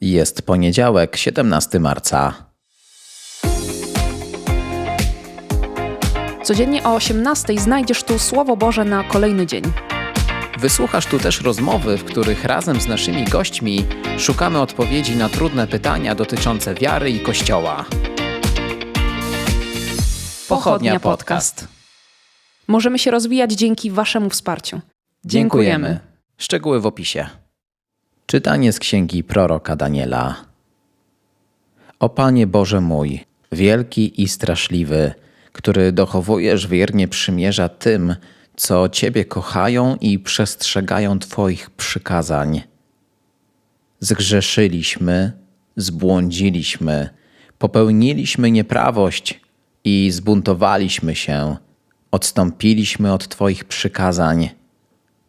Jest poniedziałek, 17 marca. Codziennie o 18 znajdziesz tu Słowo Boże na kolejny dzień. Wysłuchasz tu też rozmowy, w których razem z naszymi gośćmi szukamy odpowiedzi na trudne pytania dotyczące wiary i Kościoła. Pochodnia Podcast. Możemy się rozwijać dzięki Waszemu wsparciu. Dziękujemy. Szczegóły w opisie. Czytanie z księgi proroka Daniela. O Panie Boże mój, wielki i straszliwy, który dochowujesz wiernie przymierza tym, co Ciebie kochają i przestrzegają Twoich przykazań. Zgrzeszyliśmy, zbłądziliśmy, popełniliśmy nieprawość i zbuntowaliśmy się, odstąpiliśmy od Twoich przykazań.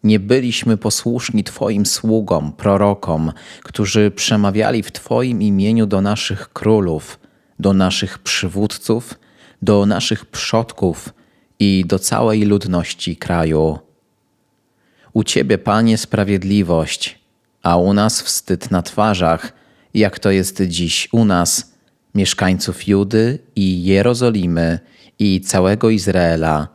Nie byliśmy posłuszni Twoim sługom, prorokom, którzy przemawiali w Twoim imieniu do naszych królów, do naszych przywódców, do naszych przodków i do całej ludności kraju. U Ciebie, Panie, sprawiedliwość, a u nas wstyd na twarzach, jak to jest dziś u nas, mieszkańców Judy i Jerozolimy i całego Izraela,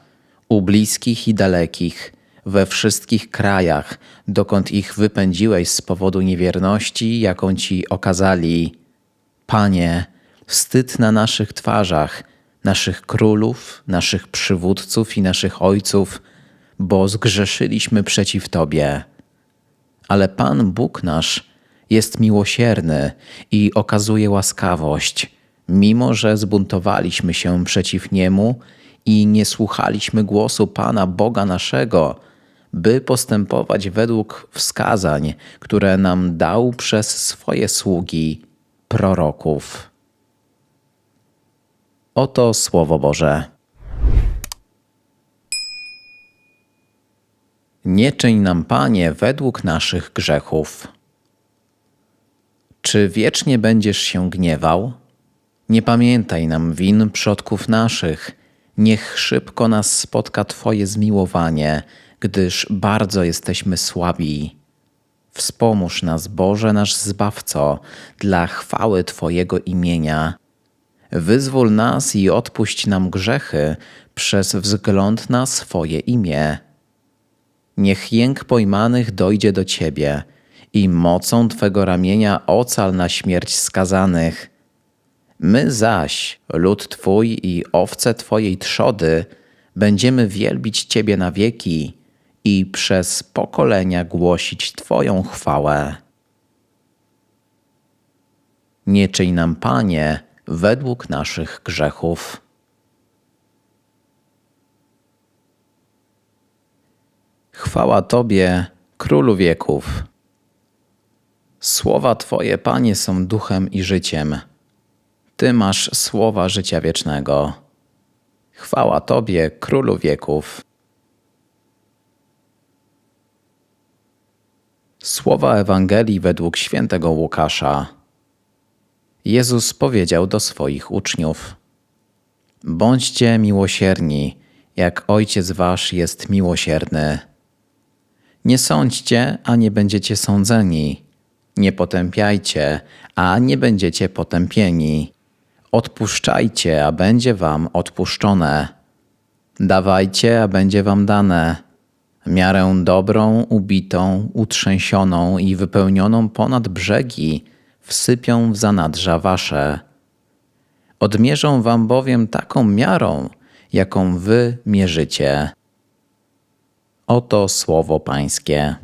u bliskich i dalekich, we wszystkich krajach, dokąd ich wypędziłeś z powodu niewierności, jaką ci okazali. Panie, wstyd na naszych twarzach, naszych królów, naszych przywódców i naszych ojców, bo zgrzeszyliśmy przeciw Tobie. Ale Pan Bóg nasz jest miłosierny i okazuje łaskawość, mimo że zbuntowaliśmy się przeciw Niemu i nie słuchaliśmy głosu Pana Boga naszego, by postępować według wskazań, które nam dał przez swoje sługi, proroków. Oto Słowo Boże. Nie czyń nam, Panie, według naszych grzechów. Czy wiecznie będziesz się gniewał? Nie pamiętaj nam win przodków naszych. Niech szybko nas spotka Twoje zmiłowanie, gdyż bardzo jesteśmy słabi. Wspomóż nas, Boże, nasz Zbawco, dla chwały Twojego imienia. Wyzwól nas i odpuść nam grzechy przez wzgląd na swoje imię. Niech jęk pojmanych dojdzie do Ciebie i mocą Twego ramienia ocal na śmierć skazanych. My zaś, lud Twój i owce Twojej trzody, będziemy wielbić Ciebie na wieki i przez pokolenia głosić Twoją chwałę. Nie czyń nam, Panie, według naszych grzechów. Chwała Tobie, Królu wieków. Słowa Twoje, Panie, są duchem i życiem. Ty masz słowa życia wiecznego. Chwała Tobie, Królu wieków. Słowa Ewangelii według świętego Łukasza. Jezus powiedział do swoich uczniów: Bądźcie miłosierni, jak Ojciec Wasz jest miłosierny. Nie sądźcie, a nie będziecie sądzeni. Nie potępiajcie, a nie będziecie potępieni. Odpuszczajcie, a będzie Wam odpuszczone. Dawajcie, a będzie Wam dane miarę dobrą, ubitą, utrzęsioną i wypełnioną ponad brzegi wsypią w zanadrza wasze. Odmierzą wam bowiem taką miarą, jaką wy mierzycie. Oto słowo Pańskie.